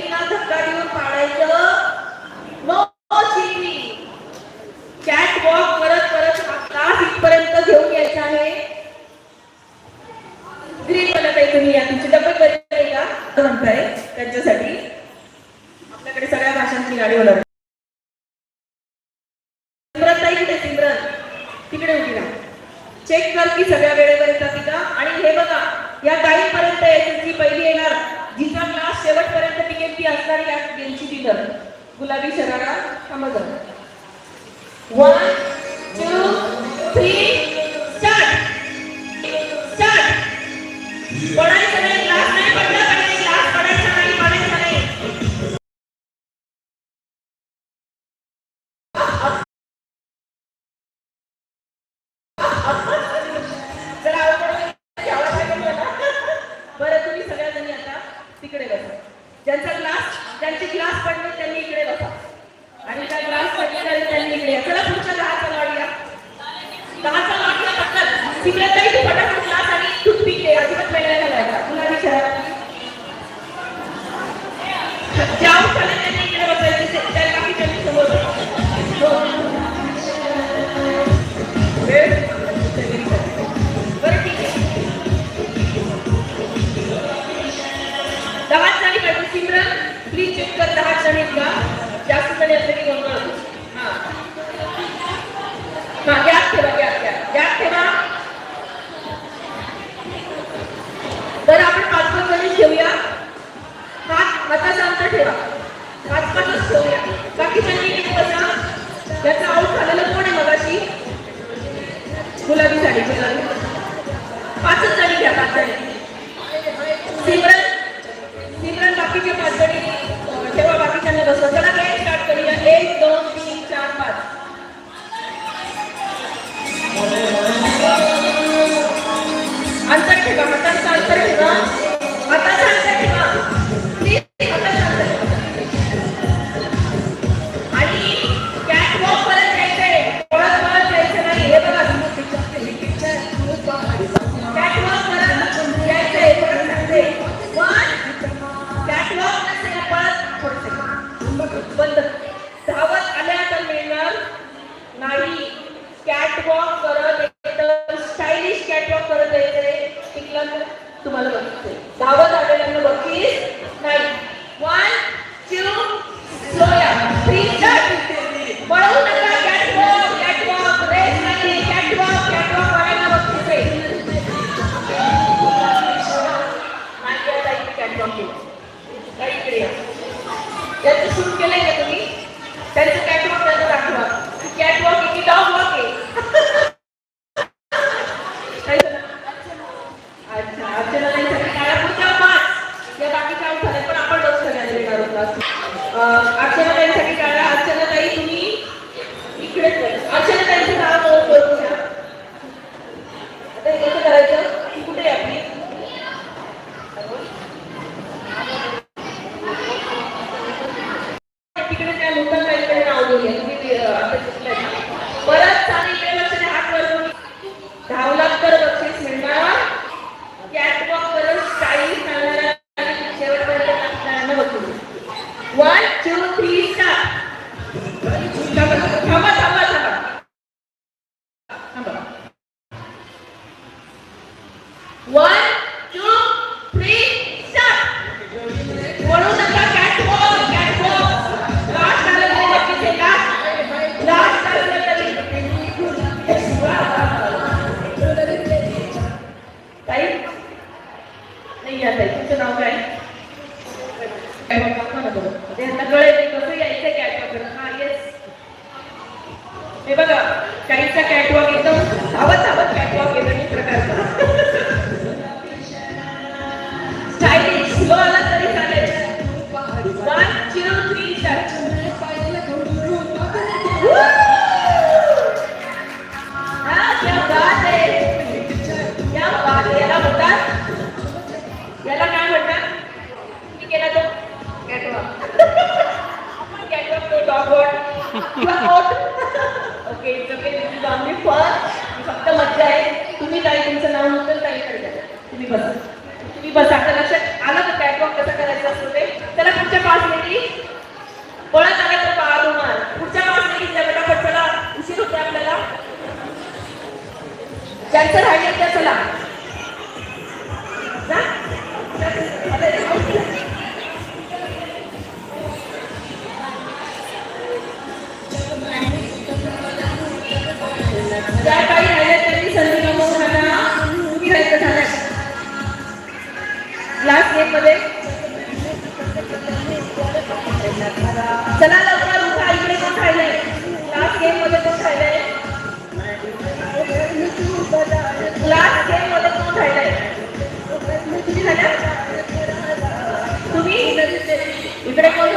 मुलींना धक्का देऊन पाळायचं नो शिकवी कॅट वॉक परत परत आपला इथपर्यंत घेऊन यायचं आहे. मला काही तुम्ही या तुमची डबल करीत त्यांच्यासाठी. आपल्याकडे सगळ्या भाषांची गाडी ओळख सिमरत नाही कुठे तिकडे चेक कर की सगळ्या वेळेवर येतात का आणि हे बघा या ताईपर्यंत यायची पहिली येणार गीतांना शेवटपर्यंत टिकेल ती असणारी यात गेलची डिनर गुलाबी शरारा समजलं one two three start start पडायचं नाही इकडे चला पुढच्या दहाचा लॉडला दहाचा लॉडला पटकन सिमरनताई तू फटाफट क्लास आणि टूथपिक दे अजिबात वेगळा घालायचा तुला विचार ज्या उठाला त्यांनी इकडे But yeah, तुम्हाला बघितलं धावत आलेल्यांना बघीस. नाही वन टू डाऊन झाले पण आपण डाऊन झाले असतो अर्चना ताईसाठी काय अर्चना ताई तुम्ही इकडे अर्चना pelo Cristo. 明白了，赶紧撤。वाजले की पळत आला तर बाळा रुमाल पुढच्या वाजले की त्या उशीर होते आपल्याला. ज्यांचं राहिले त्या चला siempre con